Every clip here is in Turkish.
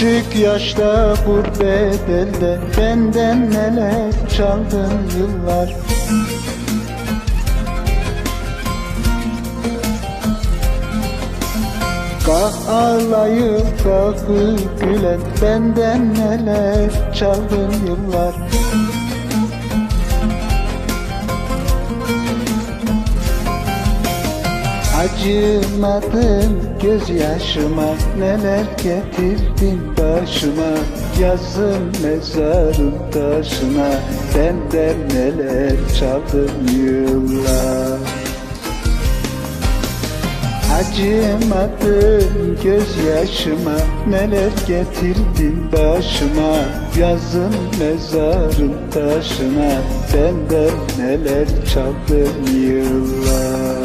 Küçük yaşta gurbet elde Benden neler çaldın yıllar. Kah ağlayıp kah gülen Benden neler çaldın yıllar Acımadım gözyaşıma Neler getirdin başıma? Yazın mezarın taşına Benden neler çaldın yıllar? Acımadım gözyaşıma Neler getirdin başıma? Yazın mezarın taşına Benden neler çaldın yıllar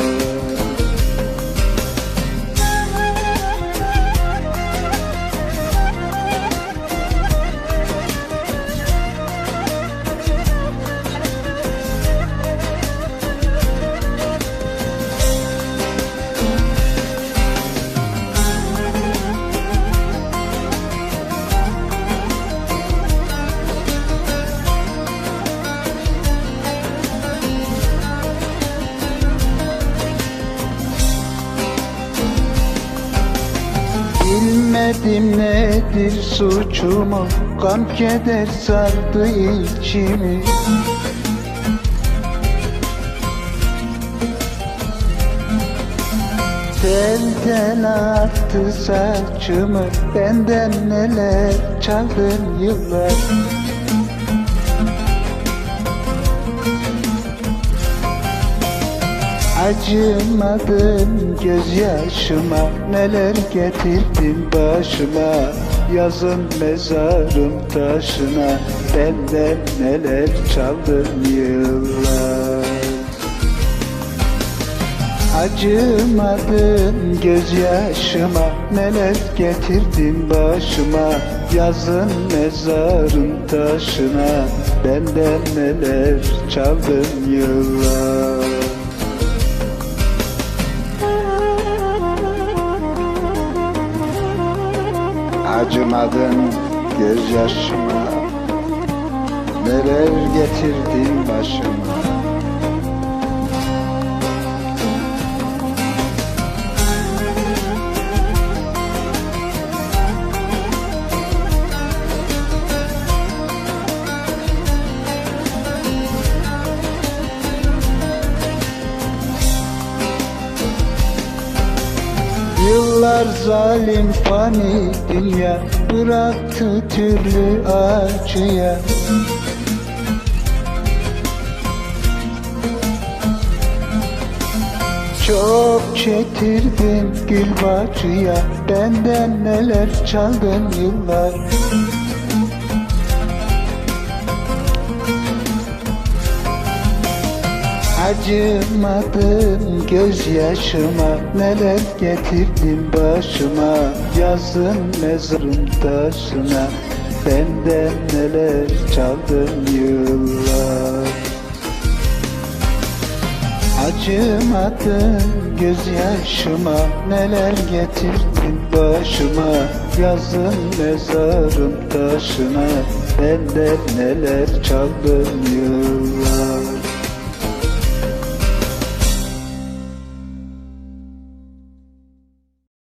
Bilmedim nedir suçumu. Gam keder sardı içimi. Tel tel attı saçımı. Benden neler çaldın yıllar Acımadın gözyaşıma Neler getirdin başıma. Yazın mezarım taşına Benden neler çaldın yıllar. Acımadın gözyaşıma Neler getirdin başıma. Yazın mezarın taşına Benden neler çaldın yıllar Acımadın gözyaşıma? Neler getirdin başıma Yıllar zalim fani dünya Bıraktı türlü acıya. Çok çetirdim gül bacıya Benden neler çaldın yıllar Acımadın gözyaşıma Neler getirdin başıma? Yazın mezarın taşına Benden neler çaldın yıllar? Acımadın gözyaşıma Neler getirdin başıma? Yazın mezarın taşına Benden neler çaldın yıllar